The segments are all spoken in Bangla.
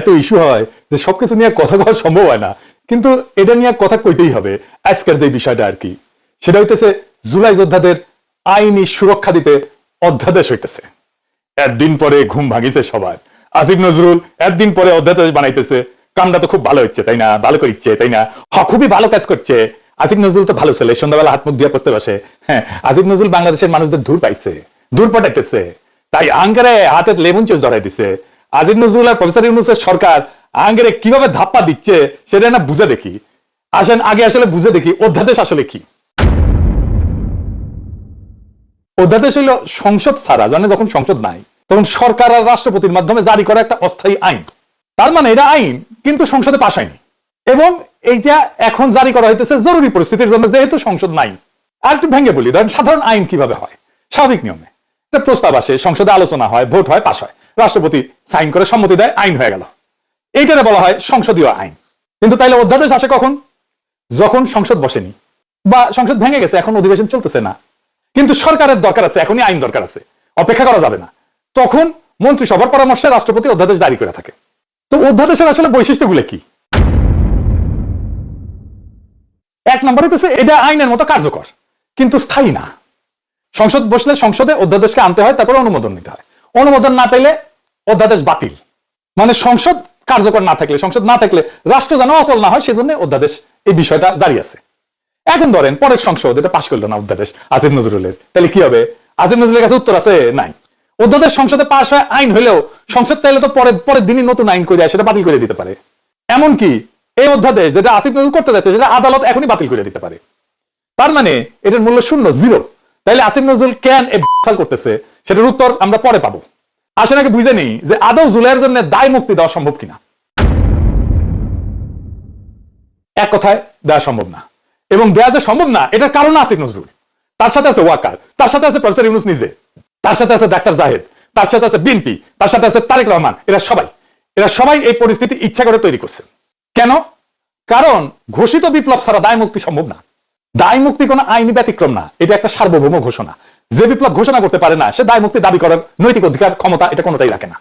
এত ইস্যু হয় যে সবকিছু নিয়ে কথা কওয়া সম্ভব হয় না। কিন্তু এটা নিয়ে কথা কইতেই হবে, আজকের যে বিষয়টা আর কি। সেটা হইতেছে, জুলাই যোদ্ধাদের আইনি সুরক্ষা দিতে অধ্যাদেশ হইতেছে। একদিন পরে ঘুম ভাঙিছে সবার। আসিফ নজরুল একদিন পরে অধ্যাদেশ বানাইতেছে। কামটা তো খুব ভালো হচ্ছে, তাই না? ভালো করিচ্ছে, তাই না? হ, খুবই ভালো কাজ করছে। আসিফ নজরুল তো ভালো ছেলে, সন্ধ্যাবেলা হাত মুখ দিয়ে পড়তে বসে। হ্যাঁ আসিফ নজরুল বাংলাদেশের মানুষদের দূর পাইছে দূর পটাইতেছে। তাই আঙ্গারে হাতে লেমন চোষ ধরাই দিছে আজিজ নজরুল আর প্রফেসর ইউনুসের সরকার আঙ্গারে কীভাবে ধাপ্পা দিচ্ছে, সেটা না বুঝে দেখি। আসেন, আগে আসলে বুঝে দেখি, অধ্যাদেশ আসলে কি। অধ্যাদেশ হইল সংসদ ছাড়া, জানে যখন সংসদ নাই, তখন সরকার আর রাষ্ট্রপতির মাধ্যমে জারি করা একটা অস্থায়ী আইন। তার মানে এটা আইন, কিন্তু সংসদে পাশ হয়নি। এবং এইটা এখন জারি করা হইতেছে জরুরি পরিস্থিতির জন্য, যেহেতু সংসদ নাই। আর একটু ভেঙে বলি, ধরেন সাধারণ আইন কীভাবে হয়? স্বাভাবিক নিয়মে। প্রস্তাব আসে, সংসদে আলোচনা হয়, ভোট হয়, পাশ হয়। রাষ্ট্রপতি সাইন করে সম্মতি দেয়, আইন হয়ে গেল। এইটারে বলা হয় সংসদীয় আইন। কিন্তু তাইলে অধ্যাদেশ আসে কখন? যখন সংসদ বসেনি। বা সংসদ ভেঙে গেছে, এখন অধিবেশন চলতেছে না। কিন্তু সরকারের দরকার আছে, এখনই আইন দরকার আছে। অপেক্ষা করা যাবে না। তখন মন্ত্রিসভার পরামর্শে রাষ্ট্রপতি অধ্যাদেশ জারি করে থাকে। তো অধ্যাদেশের আসলে বৈশিষ্ট্যগুলো কি? এক নম্বর হইতেছে, এটা আইনের মতো কার্যকর, কিন্তু স্থায়ী না। সংসদ বসলে সংসদে অধ্যাদেশকে আনতে হয়, তারপরে অনুমোদন নিতে হয়। অনুমোদন না পেলে অধ্যাদেশ বাতিল। মানে সংসদ কার্যকর না থাকলে, সংসদ না থাকলে রাষ্ট্র যেন অচল না হয়, সেজন্য অধ্যাদেশ এই বিষয়টা জারি আছে। এখন ধরেন, পরের সংসদ, এটা পাশ করল না অধ্যাদেশ আসিফ নজরুলের। তাহলে কি হবে? আসিফ নজরুলের কাছে উত্তর আছে, নাই। অধ্যাদেশ সংসদে পাশ হয়, আইন হলেও সংসদ চাইলে তো পরে পরের দিনই নতুন আইন করে সেটা বাতিল করে দিতে পারে। এমনকি এই অধ্যাদেশ যেটা আসিফ নজরুল করতে যাচ্ছে, সেটা আদালত এখনই বাতিল করে দিতে পারে। তার মানে এটার মূল্য শূন্য, জিরো। তাইলে আসিফ নজরুল কেন এ করতেছে? সেটার উত্তর আমরা পরে পাবো। আসেন আগে বুঝে নেই যে আদৌ জুলাইয়ের জন্য দায় মুক্তি দেওয়া সম্ভব কিনা। এক কথায় দেওয়া সম্ভব না। এবং দেওয়া যে সম্ভব না, এটার কারণ আসিফ নজরুল। তার সাথে আছে ওয়াকার, তার সাথে আছে প্রফেসর ইউনুস নিজে, তার সাথে আছে ডাক্তার জাহেদ, তার সাথে আছে বিএনপি, তার সাথে আছে তারেক রহমান, এরা সবাই এরা সবাই এই পরিস্থিতি ইচ্ছা করে তৈরি করছে। কেন? কারণ ঘোষিত বিপ্লব ছাড়া দায় মুক্তি সম্ভব না। দায় মুক্তি কোনো আইনি ব্যতিক্রম না, এটা একটা সার্বভৌম ঘোষণা। যে বিপ্লব ঘোষণা করতে পারে না, সে দায় মুক্তি দাবি করার নৈতিক অধিকার, ক্ষমতা, এটা কোনোটাই রাখে না।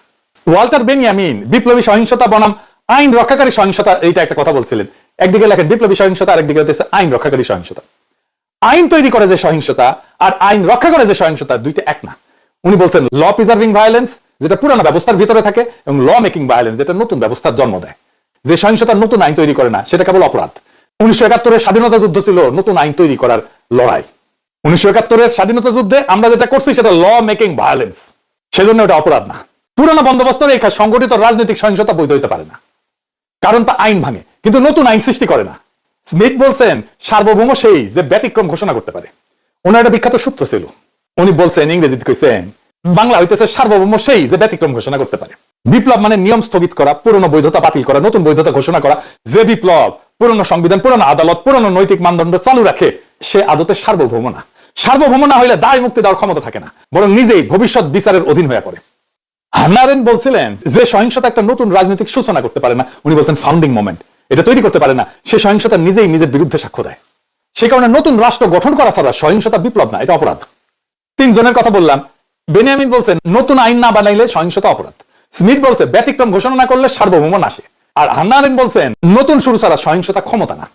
ওয়াল্টার বেনিয়ামিন, বিপ্লবী সহিংসতা বনাম, আইন রক্ষাকারী সহিংসতা, এইটা একটা কথা বলছিলেন। একদিকে লেখেন বিপ্লবী সহিংসতা আর একদিকে হচ্ছে আইন রক্ষাকারী সহিংসতা। আইন তৈরি করে যে সহিংসতা আর আইন রক্ষা করে যে সহিংসতা দুইটা এক না। উনি বলছেন, ল প্রিজার্ভিং ভায়োলেন্স যেটা পুরানো ব্যবস্থার ভিতরে থাকে, এবং ল মেকিং ভায়োলেন্স, যেটা নতুন ব্যবস্থার জন্ম দেয়। যে সহিংসতার নতুন আইন তৈরি করে না, সেটা কেবল অপরাধ। উনিশশো একাত্তরের স্বাধীনতা যুদ্ধ ছিল নতুন আইন তৈরি করার লড়াই। উনিশশো একাত্তরের স্বাধীনতা যুদ্ধে আমরা যেটা করছি সেটা ল মেকিং ভায়োলেন্স সেজন্য ওটা অপরাধ না। পুরানো বন্দোবস্ত রেখা সংগঠিত রাজনৈতিক সহিংসতা বৈধ হতে পারে না। কারণ তা আইন ভাঙে, কিন্তু নতুন আইন সৃষ্টি করে না। স্মিথ বলছেন, সার্বভৌম সেই যে ব্যতিক্রম ঘোষণা করতে পারে। ওনার একটা বিখ্যাত সূত্র ছিল। উনি বলছেন, ইংরেজিতে কইছেন, বাংলা হইতেছে সার্বভৌম সেই যে ব্যতিক্রম ঘোষণা করতে পারে। বিপ্লব মানে নিয়ম স্থগিত করা, পুরনো বৈধতা বাতিল করা, নতুন বৈধতা ঘোষণা করা, যে বিপ্লব পুরনো সংবিধান, পুরনো আদালত, পুরনো নৈতিক মানদণ্ড চালু রাখে সে আদতে সার্বভৌম না সার্বভৌম না হইলে দায় মুক্তি দেওয়ার ক্ষমতা থাকে না, বরং নিজেই ভবিষ্যৎ বিচারের অধীন হয়ে পড়ে। হান্নারেন বলছিলেন যে সহিংসতা একটা নতুন রাজনৈতিক সূচনা করতে পারে না, উনি বলছেন ফাউন্ডিং মোমেন্ট এটা তৈরি করতে পারে না, সে সহিংসতা নিজেই নিজের বিরুদ্ধে সাক্ষ্য দেয়। সে কারণে নতুন রাষ্ট্র গঠন করা ছাড়া সহিংসতা বিপ্লব না, এটা অপরাধ। তিনজনের কথা বললাম। বেনিয়ামিন বলছেন, নতুন আইন না বানাইলে সহিংসতা অপরাধ। স্মিথ বলছে, ব্যতিক্রম ঘোষণা না করলে সার্বভৌম আসে। আর হান্নারেন বলছেন, নতুন শুরু ছাড়া সহিংসতা ক্ষমতা না।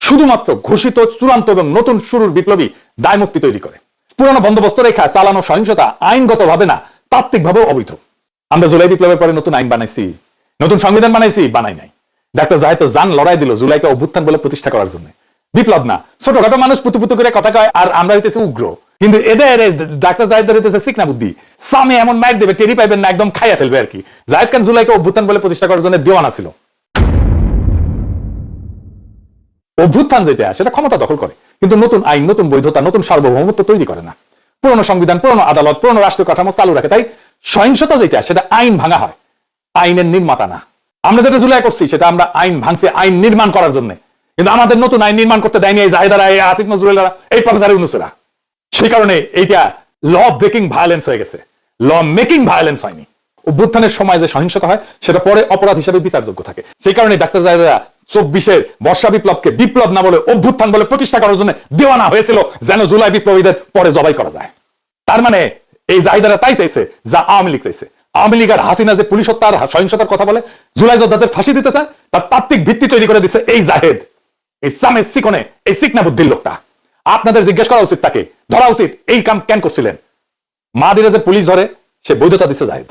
শুধুমাত্র ঘোষিত, চূড়ান্ত এবং নতুন শুরুর বিপ্লবী দায় মুক্তি তৈরি করে। পুরানো বন্দোবস্ত রেখা চালানো সহিংসতা আইনগতভাবে না, তাত্ত্বিকভাবেও অবৈধ। আমরা জুলাই বিপ্লবের পরে নতুন আইন বানাইছি, নতুন সংবিধান বানাইছি, বানাই নাই। ডাক্তার জাহেদ জান লড়াই দিল জুলাইকে অভ্যুত্থান বলে প্রতিষ্ঠা করার জন্য। বিপ্লব না, ছোটখাটো মানুষ পুতু পুতু করে কথা কয়, আর আমরা হইতেছি উগ্র। কিন্তু এদের ডাক্তার জাহেদ হইতেছে সিকনা বুদ্ধি। সামনে এমন মাইক দেবে, টেরি পাইবেন না, একদম খাইয়া ফেলবে আর কি। জাহেদ খান জুলাইকে অভ্যুত্থান বলে প্রতিষ্ঠা করার জন্য দেওয়ানা ছিল। অভ্যুত্থান যেটা, সেটা ক্ষমতা দখল করে। কিন্তু নতুন আইন, নতুন বৈধতা, নতুন সার্বভৌমত্ব তৈরি করে না। পুরনো সংবিধান, পুরনো আদালত, পুরনো রাষ্ট্রীয় কাঠামো চালু রাখে। তাই সহিংসতা যেটা, সেটা আইন ভাঙা হয়। আইনের নির্মাতা না। আমরা যেটা জুলাই করছি, সেটা আমরা আইন ভাঙছি, আইন নির্মাণ করার জন্য। কিন্তু আমাদের নতুন আইন নির্মাণ করতে দেয়নি এই জাহেদারা, এই আসিফ নজরুলেরা, এই প্রফেসর ইউনুসেরা। সেই কারণে এইটা ল ব্রেকিং ভায়োলেন্স হয়ে গেছে। ল মেকিং ভায়োলেন্স হয়নি। অভ্যুত্থানের সময় যে সহিংসতা হয়, সেটা পরে অপরাধ হিসেবে বিচারযোগ্য থাকে। সেই কারণে ডাক্তার জাহেদারা চব্বিশের বর্ষা বিপ্লবকে বিপ্লব না বলে অভ্যুত্থান বলে প্রতিষ্ঠা করার জন্য দেওয়ানা হয়েছিল যেন জুলাই বিপ্লবীদের পরে জবাই করা যায়। তার মানে এই জাহিদারা তাই চাইছে, যা আওয়ামী লীগ চাইছে। আওয়ামী লীগ আর হাসিনা যে পুলিশ হত্যা আর সহিংসতার কথা বলে, জুলাই যোদ্ধাদের ফাঁসি দিতে চায়, তার তাত্ত্বিক ভিত্তি তৈরি করে দিচ্ছে এই জাহেদ। এই সামে সিকনে এই সিকনা বুদ্ধির লোকটা। আপনাদের জিজ্ঞেস করা উচিত তাকে, ধরা উচিত, এই কাম কেন করছিলেন? মাদিরা যে পুলিশ ধরে, সে বৈধতা দিচ্ছে জাহেদ।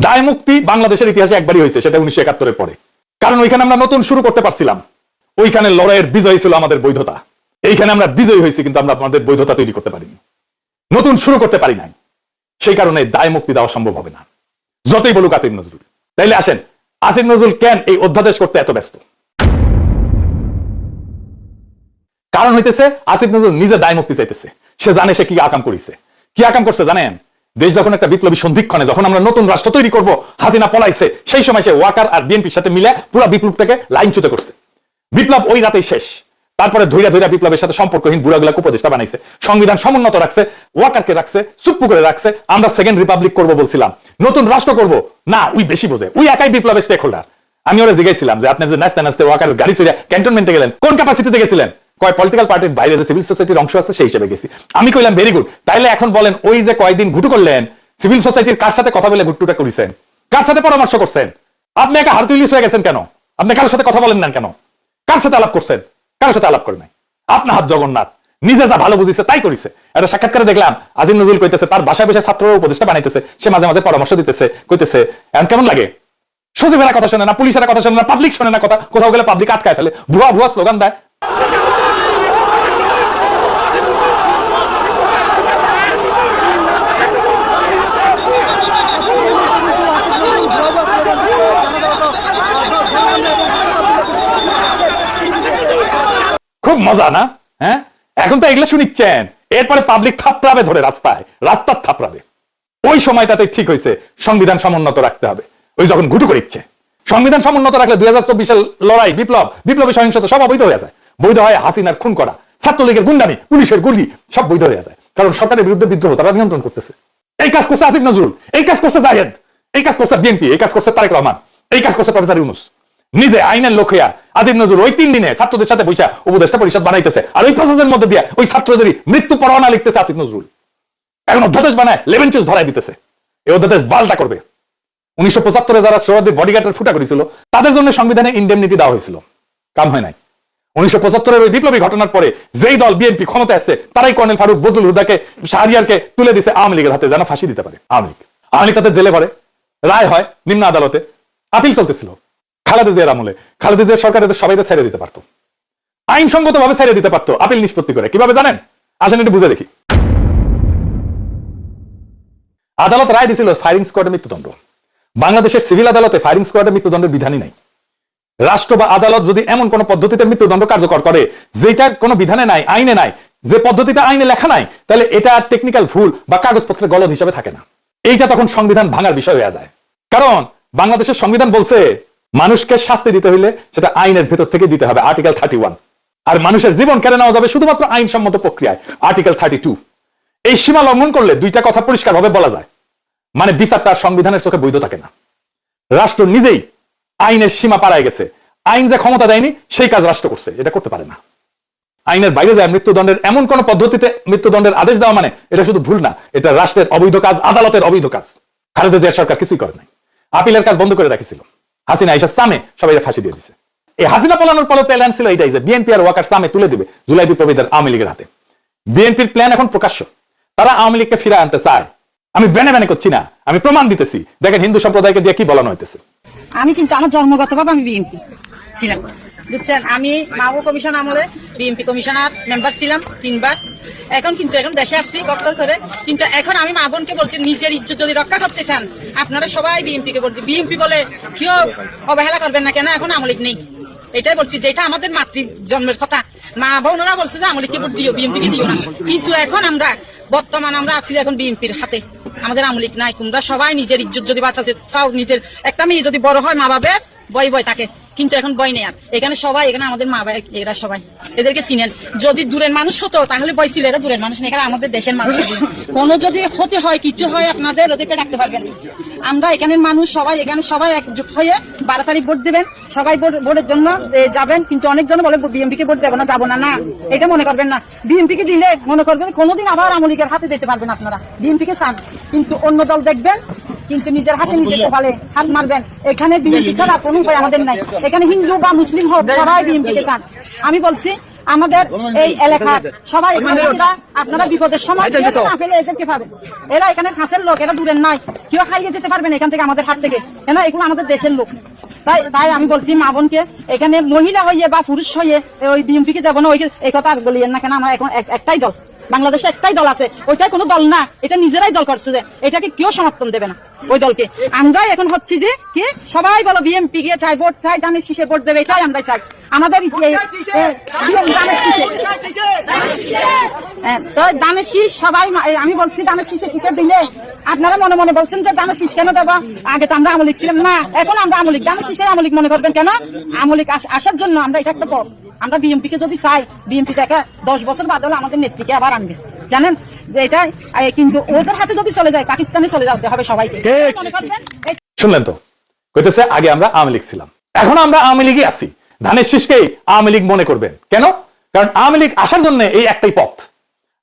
দায় মুক্তি বাংলাদেশের ইতিহাসে একবারই হয়েছে, সেটা উনিশশো একাত্তরের পরে। কারণ ওইখানে আমরা নতুন শুরু করতে পারছিলাম। ওইখানে লড়াইয়ের বিজয় ছিল আমাদের বৈধতা। এইখানে আমরা বিজয়ী হয়েছি, কিন্তু আমরা আমাদের বৈধতা তৈরি করতে পারিনি। নতুন শুরু করতে পারি নাই। সেই কারণে দায় মুক্তি দেওয়া সম্ভব হবে না। যতই বলুক আসিফ নজরুল। তাইলে আসেন, আসিফ নজরুল কেন এই অধ্যাদেশ করতে এত ব্যস্ত? কারণ হইতেছে আসিফ নজরুল নিজে দায় মুক্তি চাইতেছে। সে জানে সে কি আকাম করিছে। কি আকাম করছে জানেন? দেশ যখন একটা বিপ্লবী সন্ধিক্ষণে যখন আমরা নতুন রাষ্ট্র তৈরি করব, হাসিনা পলাইছে, সেই সময় সে ওয়াকার আর বিএনপির সাথে মিলে পুরো বিপ্লবটাকে লাইনচ্যুত করছে। বিপ্লব ওই রাতেই শেষ। তারপরে ধৈরা ধৈরা বিপ্লবের সাথে সম্পর্কহীন বুড়াগুলা উপদেষ্টা বানাইছে। সংবিধান সমুন্নত রাখছে, ওয়াকারকে রাখছে চুপ্পু করে রাখছে। আমরা সেকেন্ড রিপাবলিক করব বলছিলাম। নতুন রাষ্ট্র করব? না, উই বেশি বোঝে। উই একাই বিপ্লবের স্টেক হোল্ডার আমি ওরা জিজ্ঞাসিলাম যে, আপনি যে নাচতে নাচতে ওয়াকার গাড়ি চড়ে ক্যান্টনমেন্টে গেলেন, কোন ক্যাপাসিটিতে গেছিলেন? কয় পলিটিক্যাল পার্টির বাইরে যে সিভিল সোসাইটির অংশ আছে, সেই হিসেবে গেছি। আমি কইলাম ভেরি গুড তাইলে এখন বলেন, ওই যে কয়দিন ঘুটু করলেন সিভিল সোসাইটির কার সাথে কথা বলে ঘুটুটা করেছেন? কার সাথে পরামর্শ করছেন? আপনি একা হারতুলিস হয়ে গেছেন কেন? আপনি কারোর সাথে কথা বলেন না কেন? কার সাথে আলাপ করছেন? কারোর সাথে আলাপ করেন নাই? আপনার হাত জগন্নাথ, নিজে যা ভালো বুঝিছে তাই করিছে। একটা সাক্ষাৎকারে দেখলাম, আজিম নজরুল কইতেছে, তার বাসায় বসে ছাত্র উপদেষ্টা বানাইতেছে, সে মাঝে মাঝে পরামর্শ দিতেছে, কইতেছে এখন কেমন লাগে? সচিবেরা কথা শোনে না, পুলিশেরা কথা শোনে না পাবলিক শোনে না কথা, কোথাও গেলে পাবলিক আটকায় ফেলে, ভুয়া ভুয়া স্লোগান দেয়। মজা না? হ্যাঁ? এখন তো এগুলো শুনিচ্ছেন। এরপরে পাবলিক থাপড়াবে ধরে রাস্তায়। রাস্তার থাপড়াবে। ওই সময়টাতে ঠিক হয়েছে, সংবিধান সমুন্নত রাখতে হবে। ওই যখন ঘুটু করে ইচ্ছে সংবিধান সমুন্নত রাখলে দুই হাজার চব্বিশের লড়াই, বিপ্লব, বিপ্লবী সহিংসতা সব অবৈধ হয়ে যায়। বৈধ হয় হাসিনার খুন করা, ছাত্রলীগের গুন্ডামি, পুলিশের গুলি, সব বৈধ হয়ে যায়। কারণ সরকারের বিরুদ্ধে বিদ্রোহ, তারা নিয়ন্ত্রণ করতেছে। এই কাজ করছে আসিফ নজরুল, এই কাজ করছে জাহেদ, এই কাজ করছে বিএনপি, এই কাজ করছে তারেক রহমান, এই কাজ করছে প্রফেসর ইউনুস। নিজে আইনের লোক হইয়া আজিম নজরুল, ওই তিন দিনে ছাত্রদের সাথে বৈশা উপদেষ্টা পরিষদ বানাইতেছে। আর ওই প্রসেসের মধ্যে দিয়ে ওই ছাত্রদেরই মৃত্যু পরোয়ানা লিখতেছে আসিফ নজরুল। এখন অধ্যাদেশ বানায় লেভেন চুজ ধরাই দিতেছে। এই অধ্যাদেশ বালটা করবে। উনিশশো পঁচাত্তরে যারা সোহরাদের বডিগার্ডের ফুটা করেছিল, তাদের জন্য সংবিধানে ইন্ডেমনিটি দেওয়া হয়েছিল। কাম হয় নাই। উনিশশো পঁচাত্তরের ওই বিপ্লবী ঘটনার পরে যেই দল বিএনপি ক্ষমতা আসছে, তারাই কর্নেল ফারুক বদুল হুদাকে শাহরিয়ারকে তুলে দিছে আওয়ামী লীগের হাতে, যেন ফাঁসি দিতে পারে। আওয়ামী লীগ। আওয়ামী লীগ তাদের জেলে ভরে। রায় হয় নিম্ন আদালতে। আপিল চলতেছিল। খালেদা জিয়ার আমলে। খালেদা জিয়ার সরকার এদের সবাই ছেড়ে দিতে পারতো। আইনসঙ্গত ভাবে ছেড়ে দিতে পারতো। আপিল নিষ্পত্তি করে। কীভাবে জানেন? আসেন, একটু বুঝে দেখি। আদালত রায় দিছিল ফায়ারিং স্কোয়াডে মৃত্যুদণ্ড। বাংলাদেশের সিভিল আদালতে ফায়ারিং স্কোয়াডে মৃত্যুদণ্ডের বিধানই নাই। রাষ্ট্র বা আদালত যদি এমন কোন পদ্ধতিতে মৃত্যুদণ্ড কার্যকর করে যেটা কোনো বিধানে নাই, আইনে নাই, যে পদ্ধতিতে আইনে লেখা নাই, তাহলে এটা টেকনিক্যাল ভুল বা কাগজপত্রের গলদ হিসাবে থাকে না। এইটা তখন সংবিধান ভাঙার বিষয় হয়ে যায়। কারণ বাংলাদেশের সংবিধান বলছে মানুষকে শাস্তি দিতে হইলে সেটা আইনের ভেতর থেকে দিতে হবে আর্টিকেল থার্টি আর মানুষের জীবন কেড়ে নেওয়া যাবে শুধুমাত্র আইনসম্মত প্রক্রিয়ায় আর্টিকেল থার্টি এই সীমা লঙ্ঘন করলে দুইটা কথা পরিষ্কারভাবে বলা যায়। মানে বিচার তার সংবিধানের চোখে বৈধ থাকে না। রাষ্ট্র নিজেই আইনের সীমা পাড়ায় গেছে। আইন যে ক্ষমতা দেয়নি, সেই কাজ রাষ্ট্র করছে, এটা করতে পারে না। আইনের বাইরে যায় মৃত্যুদণ্ডের এমন কোন পদ্ধতিতে মৃত্যুদণ্ডের আদেশ দেওয়া মানে এটা শুধু ভুল না, এটা রাষ্ট্রের অবৈধ কাজ, আদালতের অবৈধ কাজ। খালেদা জিয়ার সরকার কিছুই করে নাই। আপিলের কাজ বন্ধ করে রাখিছিল। হাসিনা এসে সামে সবাই ফাঁসি দিয়ে দিছে। এই হাসিনা পলানোর পরে প্ল্যান ছিল এটাই যে বিএনপি আর ওয়াকার সামে তুলে দিবে জুলাই বিপ্লবীদের আওয়ামী লীগের হাতে। বিএনপির প্ল্যান এখন প্রকাশ্য। তারা আওয়ামী লীগকে ফিরে আনতে চায়। আমি বেনে বেনে করছি না। আমি প্রমাণ দিতেছি। দেখেন হিন্দু সম্প্রদায়কে দিয়ে কি বলানো হইতেছে। আমি কিন্তু আমার জন্মগতভাবে আমি বিএনপি ছিলাম বুঝছেন? আমি মাও কমিশন আমলে বিএনপি কমিশনার মেম্বার ছিলাম তিনবার। এখন কিন্তু এখন দেশে আসছি, বক্তব্য করে। কিন্তু এখন আমি মা বোনকে বলছি, নিজের ইজ্জত যদি রক্ষা করতে চান, আপনারা সবাই বিএনপি কে বলছি বিএনপি বলে কেউ অবহেলা করবেন না কেন? এখন আমলিক নেই। এটাই বলছি যে এটা আমাদের মাতৃ জন্মের কথা। মা বোনরা বলছে যে আমলিককে ভোট দিও বিএনপি কে দিও না। কিন্তু এখন আমরা, বর্তমান আমরা আছি এখন বিএনপির হাতে। আমাদের আমলিক নাই। তোমরা সবাই নিজের ইজ্জত যদি বাঁচাতে চাও, নিজের একটা মেয়ে যদি বড় হয়, মা বাবের বয় বয় থাকে কিন্তু এখন বয় নেই আর। এখানে সবাই, এখানে আমাদের মা বাবা এরা সবাই। এদেরকে চিনেন। যদি দূরের মানুষ হতো, তাহলে বয় ছিল, এরা দূরের মানুষ এখানে আমাদের দেশের মানুষ কোনো যদি ক্ষতি হয়, কিছু হয়, আপনাদের ওদেরকে ডাকতে পারবেন। আমরা এখানের মানুষ, সবাই এখানে সবাই একজোট হয়ে বারো তারিখ ভোট দেবেন। সবাই ভোটের জন্য যাবেন। কিন্তু অনেকজন বলে বিএমপি কে ভোট দেবো না, যাব না না। এটা মনে করবেন না। বিএমপি কে দিলে মনে করবেন, কোনোদিন আবার আমলিকের হাতে দিতে পারবেন আপনারা। বিএমপি কে চান। কিন্তু অন্য দল দেখবেন কিন্তু নিজের হাতে নিজে কপালে হাত মারবেন। এখানে বিএনপি ছাড়া কোনো উপায় আমাদের নাই। এখানে হিন্দু বা মুসলিম হোক সবাই বিএনপি কে চান। আমি বলছি আমাদের এই এলাকার সবাই আপনারা বিপদের সময় কেউ না পেলে এদেরকে পাবেন এরা এখানে কাছের লোক এরা দূরের নয়। কেউ খাইয়ে যেতে পারবেন এখান থেকে আমাদের হাত থেকে। কেন? এগুলো আমাদের দেশের লোক। তাই তাই আমি বলছি মা বোনকে এখানে মহিলা হইয়ে বা পুরুষ হইয়ে ওই বিএমপি কে যাব না ওই এই কথা আর বলিয়েন না। কেন? আমরা এখন একটাই দল। বাংলাদেশে একটাই দল আছে ওইটাই কোনো দল না এটা নিজেরাই দল করছে যে এটাকে কেউ সমর্থন দেবে না ওই দলকে। আমরাই এখন হচ্ছি যে কি সবাই বলো বিএমপি গিয়ে চাই ভোট চাই দানের শীষে ভোট দেবে এটাই আমরা চাই। আমাদের দানের হ্যাঁ, তো দানের শীষ সবাই আমি বলছি দানের শীষে টিকে দিলে আপনারা মনে মনে বলছেন যে দানের শীষ কেন দেবো? আগে তো আমরা আমলিক ছিলাম না এখন আমরা আমলিক। দানের শীষের আমলিক মনে করবেন কেন? আমলিক আস- আসার জন্য আমরা এটা একটা আমরা বিএমপি কে যদি চাই বিএমপি থেকে দশ বছর বাদ হলে আমাদের নেত্রীকে আবার আনবে। জানেন? যে এটা কিন্তু ওদের হাতে যদি চলে যায় পাকিস্তানে চলে যেতে হবে সবাইকে। শুনলেন তো? কইতেছে আগে আমরা আওয়ামী লীগ ছিলাম। এখন আমরা আওয়ামী লীগই আছি। ধানের শীষকেই আওয়ামী লীগ মনে করবেন। কেন? কারণ আওয়ামী লীগ আসার জন্য এই একটাই পথ।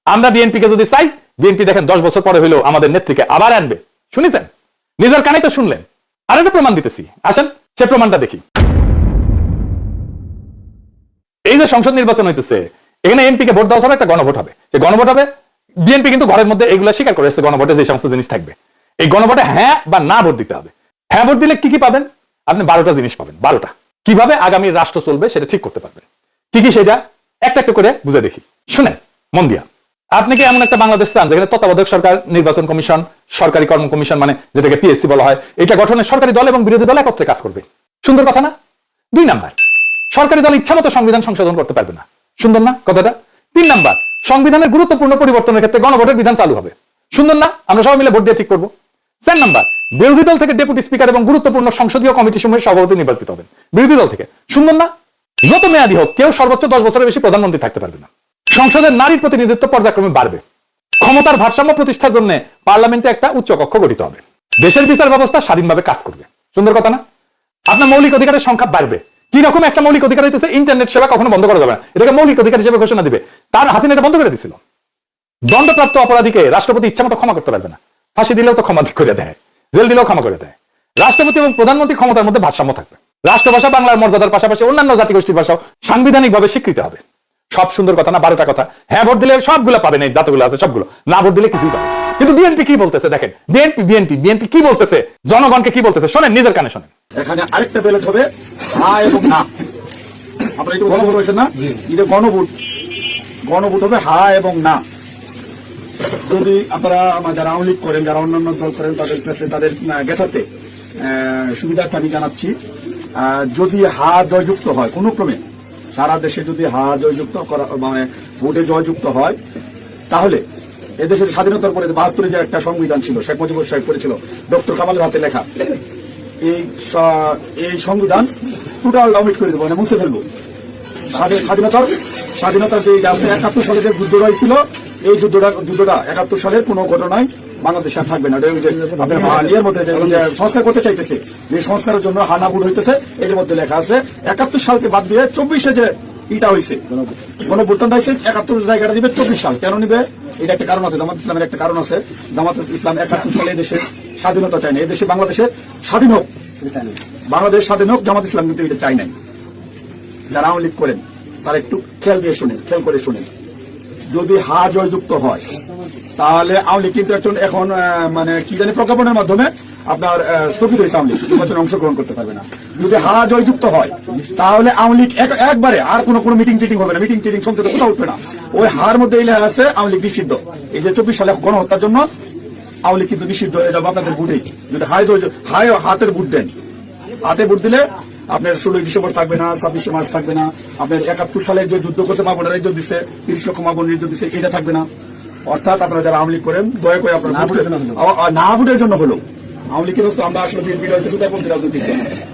আমরা বিএনপি কে যদি চাই বিএনপি দেখেন দশ বছর পরে হইলেও আমাদের নেত্রীকে আবার আনবে। শুনেছেন? নিজের কানে তো শুনলেন। আর একটা প্রমাণ দিতেছি। আসেন সে প্রমাণটা দেখি। এই যে সংসদ নির্বাচন হইতেছে, এখানে এমপি কে ভোট দেওয়া একটা গণভোট হবে। যে গণভোট হবে, বিএনপি কিন্তু ঘরের মধ্যে এগুলা স্বীকার করে এসেছে গণভোটে যে সমস্ত জিনিস থাকবে। এই গণভোটে হ্যাঁ বা না ভোট দিতে হবে। হ্যাঁ ভোট দিলে কি কি পাবেন? আপনি বারোটা জিনিস পাবেন, বারোটা। কীভাবে আগামী রাষ্ট্র চলবে সেটা ঠিক করতে পারবেন। কি কি সেটা? একটা একটা করে বুঝে দেখি। শুনেন, মন দিয়া। আপনি কি এমন একটা বাংলাদেশ চান যেখানে তত্ত্বাবধায়ক সরকার, নির্বাচন কমিশন, সরকারি কর্ম কমিশন মানে যেটাকে পিএসসি বলা হয়, এটা গঠনে সরকারি দল এবং বিরোধী দল একত্রে কাজ করবে? সুন্দর কথা না? দুই নাম্বার। সরকারি দল ইচ্ছা মতো সংবিধান সংশোধন করতে পারবে না। সুন্দর না কথাটা? তিন নাম্বার, সংবিধানের গুরুত্বপূর্ণ পরিবর্তনের ক্ষেত্রে গণভোটের বিধান চালু হবে। সুন্দর না? আমরা সবাই মিলে ভোট দিয়ে ঠিক করব। চার নাম্বার, বিরোধী দল থেকে ডেপুটি স্পিকার এবং গুরুত্বপূর্ণ সংসদীয় কমিটি সমূহের সভাপতি নির্বাচিত হবেন। বিরোধী দল থেকে। সুন্দর না? যত মেয়াদী হোক, কেউ সর্বোচ্চ দশ বছরের বেশি প্রধানমন্ত্রী থাকতে পারবে না। সংসদের নারীর প্রতিনিধিত্ব পর্যায়ক্রমে বাড়বে। ক্ষমতার ভারসাম্য প্রতিষ্ঠার জন্য পার্লামেন্টে একটা উচ্চ কক্ষ গঠিত হবে। দেশের বিচার ব্যবস্থা স্বাধীনভাবে কাজ করবে। সুন্দর কথা না? আপনার মৌলিক অধিকারের সংখ্যা বাড়বে। কি রকম একটা মৌলিক অধিকার হইতেছে ইন্টারনেট সেবা কখনো বন্ধ করা যাবে না। এটাকে মৌলিক অধিকার হিসেবে ঘোষণা দিবে। তার হাসিনা এটা বন্ধ করে দিছিল। দণ্ডপ্রাপ্ত অপরাধীকে রাষ্ট্রপতি ইচ্ছা মতো ক্ষমা করতে পারবে না। ফাঁসি দিলেও তো ক্ষমা করে দেয়। জেল দিলেও ক্ষমা করে দেয়। রাষ্ট্রপতি এবং প্রধানমন্ত্রী ক্ষমতার মধ্যে ভারসাম্য থাকবে। রাষ্ট্রভাষা, বাংলার মর্যাদার পাশাপাশি অন্যান্য জাতিগোষ্ঠীর ভাষাও সাংবিধানিকভাবে স্বীকৃত হবে। সব সুন্দর কথা না, বারোটা কথা। হ্যাঁ ভোট দিলে সবগুলো পাবেন এই যতগুলো আছে সবগুলো। না ভোট দিলে কিছুই পাবে কিন্তু বিএনপি কি বলতেছে? দেখেন বিএনপি বিএনপি বিএনপি কি বলতেছে? জনগণকে কি বলতেছে? শোনেন নিজের কানে শোনেন। এখানে আরেকটা ব্যালট হবে হা এবং না। আপনারা একটু গণভোট হয়েছে না? এটা গণভোট। গণভোট হবে হা এবং না। যদি আপনারা আমার যারা আওয়ামী লীগ করেন যারা অন্যান্য দল করেন তাদের কাছে তাদের আহ, সুবিধার্থে আমি জানাচ্ছি। যদি হা জয়যুক্ত হয় কোনো ক্রমে সারা দেশে যদি হা জয়যুক্ত করা মানে ভোটে জয়যুক্ত হয় তাহলে এদেশের স্বাধীনতার পরে বাহাত্তরে যে একটা সংবিধান ছিল, শেখ মুজিবুর সাহেব করেছিল, ডক্টর কামালের হাতে লেখা, এই এই সংবিধান টোটাল অমিট করে দেবো মানে মুছে ফেলব। স্বাধীনতার স্বাধীনতার যে একাত্তর সালে যে যুদ্ধটা হয়েছিল, এই যুদ্ধটা যুদ্ধটা একাত্তর সালের কোনো ঘটনায় বাংলাদেশে থাকবে না। আপনার মধ্যে সংস্কার করতে চাইতেছে, যে সংস্কারের জন্য হানাবুট হইতেছে এর মধ্যে লেখা আছে, একাত্তর সালকে বাদ দিয়ে চব্বিশে যে ইটা হয়েছে গণভুত্থান হয়েছে একাত্তর জায়গাটা দিবে চব্বিশ সাল। কেন নিবে? এটা একটা কারণ আছে, জামাত ইসলামের একটা কারণ আছে। জামাত ইসলাম একাত্তর সালে দেশের স্বাধীনতা চায় না এদেশে বাংলাদেশে স্বাধীন হোক। বাংলাদেশ স্বাধীন হোক, জামাত ইসলাম কিন্তু এটা চায় নাই। যারা আওয়ামী লীগ করেন, তারা একটু খেয়াল দিয়ে শুনেন, খেয়াল করে শুনেন। যদি হা জয়যুক্ত হয়, তাহলে আওয়ামী লীগ কিন্তু একজন এখন মানে কি জানি প্রজ্ঞাপনের মাধ্যমে আপনার স্থগিত হয়েছে আওয়ামী লীগ। নির্বাচনে অংশগ্রহণ করতে পারবে না। যদি হা জয়যুক্ত হয় তাহলে আওয়ামী লীগ এক- একবারে আর কোনো কোনো মিটিং টিটিং হবে না। মিটিং টিটিং সংসদে কোথাও উঠবে না। ওই হার মধ্যে এই লেখা আছে আওয়ামী লীগ নিষিদ্ধ। এই যে চব্বিশ সালে গণহত্যার জন্য আওয়ামী লীগ কিন্তু নিষিদ্ধ হয়ে যাবে আপনাদের বুথেই যদি হাই হাই হাতের বুট দেন। হাতে বুট দিলে আপনার ষোলোই ডিসেম্বর থাকবে না ছাব্বিশে মার্চ থাকবে না। আপনার একাত্তর সালে যে যুদ্ধ করতে মা বোনেরা ইজ্জত দিচ্ছে তিরিশ লক্ষ মা বোনের ইজ্জত দিচ্ছে এটা থাকবে না। অর্থাৎ আপনারা যারা আওয়ামী লীগ করেন দয়া করে আপনারা না ভোটের জন্য হলো আওয়ামী লীগের তো আমরা আসলে বিএনপি সুতাপন্থী দল।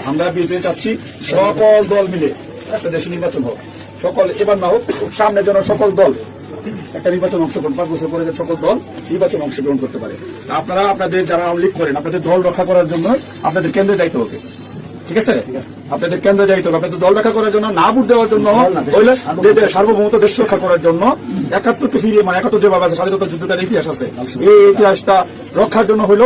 আমরা বিএনপি চাচ্ছি সকল দল মিলে একটা দেশে নির্বাচন হোক। সকল এবার না হোক সামনে যেন সকল দল একটা নির্বাচন অংশগ্রহণ পাঁচ বছর পরে সকল দল নির্বাচন অংশগ্রহণ করতে পারে। আপনারা আপনাদের যারা আওয়ামী লীগ করেন আপনাদের দল রক্ষা করার জন্য আপনাদের কেন্দ্রে যাইতে হবে। ঠিক আছে? আপনাদের কেন্দ্রে যাইতে হবে। আপনাদের দল রক্ষা করার জন্য না ভোট দেওয়ার জন্য হইলে সার্বভৌমত্ব দেশ রক্ষা করার জন্য একাত্তরকে ফিরিয়ে মানে একাত্তর যেভাবে আছে স্বাধীনতা যুদ্ধটার ইতিহাস আছে। এই ইতিহাসটা রক্ষার জন্য হইল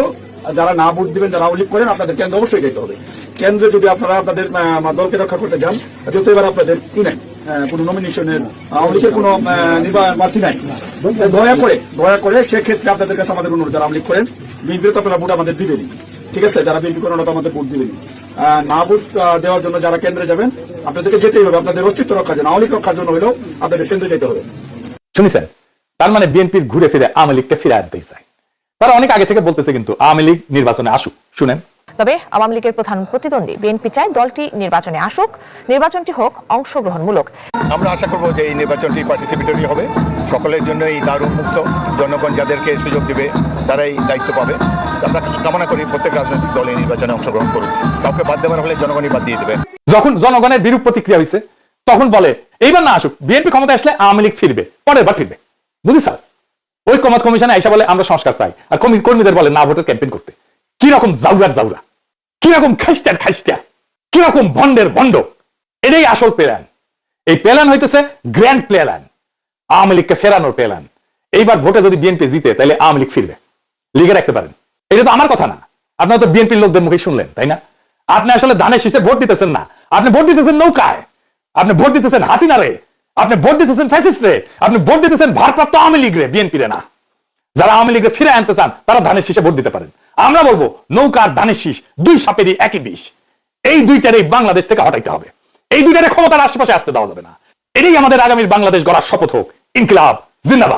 যারা না ভোট দিবেন যারা লীগ করেন আপনাদের কেন্দ্রে অবশ্যই যেতে হবে। কেন্দ্রে যদি আপনারা আপনাদের দলকে রক্ষা করতে যান যেহেতু এবার আপনাদের কি নাই কোনো নমিনেশনের আওয়ামী কোনো প্রার্থী নাই দয়া করে দয়া করে সেক্ষেত্রে আপনাদের কাছে আমাদের অনুরোধ যারা আওয়ামী করেন বিএনপির তো আপনারা ভোট আমাদের দিবেনই ঠিক আছে? যারা বিএনপি করেন ওরা আমাদের ভোট দিবেনই। আহ, না ভোট দেওয়ার জন্য যারা কেন্দ্রে যাবেন আপনাদেরকে যেতেই হবে আপনাদের অস্তিত্ব রক্ষার জন্য আওয়ামী রক্ষার জন্য হলেও আপনাদের কেন্দ্রে যেতে হবে। শুনেছেন তার মানে বিএনপির ঘুরে ফিরে আওয়ামী লীগকে ফিরে আনতেই চায়। তারা অনেক আগে থেকে বলতেছে কিন্তু আওয়ামী লীগ নির্বাচনে আসুক। শুনেন। তবে আওয়ামী লীগের প্রধান প্রতিদ্বন্দ্বী বিএনপি চায় দলটি নির্বাচনে আসুক। নির্বাচনটি হোক অংশগ্রহণমূলক। আমরা আশা করব যে এই নির্বাচনটি পার্টিসিপেটরি হবে। সকলের জন্যই দারু মুক্ত জনগণ যাদেরকে সুযোগ দেবে তারাই দায়িত্ব পাবে। আমরা কামনা করি প্রত্যেক রাজনৈতিক দল এই নির্বাচনে অংশগ্রহণ করুক। কাউকে বাদ দেওয়ার হলে জনগণই বাদ দিয়ে দেবে। যখন জনগণের বিরূপ প্রতিক্রিয়া হয়েছে তখন বলে এইবার না আসুক। বিএনপি ক্ষমতা আসলে আওয়ামী লীগ ফিরবে পরের বার ফিরবে। বুঝি স্যার? ওই কমাত কমিশনে এসে বলে, আমরা সংস্কার চাই। আর কর্মী- কর্মীদের বলে, না, ভোটের ক্যাম্পেইন করতে। কি রকম জাউরার জাউরা? কি রকম খাইস্টার খাইস্টা কি রকম ভন্ডের ভন্ড এটাই আসল প্ল্যান। এই প্ল্যান হইতেছে গ্র্যান্ড প্ল্যান। আওয়ামী লীগকে ফেরানোর প্ল্যান। এইবার ভোটে যদি বিএনপি জিতে, তাহলে আওয়ামী লীগ ফিরবে। লিগে রাখতে পারেন। এটা তো আমার কথা না। আপনারা তো বিএনপির লোকদের মুখে শুনলেন, তাই না? আপনি আসলে ধানের শীষে ভোট দিতেছেন না। আপনি ভোট দিতেছেন নৌকায়। আপনি ভোট দিতেছেন হাসিনা রে আপনি ভোট দিতেছেন ফ্যাসিস্ট আপনি ভোট দিতেছেন ভারপ্রাপ্ত আওয়ামী লীগ রে বিএনপি রে না। যারা আওয়ামী লীগে ফিরে আনতে চান, তারা ধানের শীষে ভোট দিতে পারেন। আমরা বলব নৌকার ধানের শীষ, দুই সাপেরই একই বিষ। এই দুইটারে বাংলাদেশ থেকে হটাইতে হবে। এই দুইটারে ক্ষমতার আশেপাশে আসতে দেওয়া যাবে না। এটাই আমাদের আগামীর বাংলাদেশ গড়ার শপথ হোক। ইনকিলাব, জিন্দাবাদ।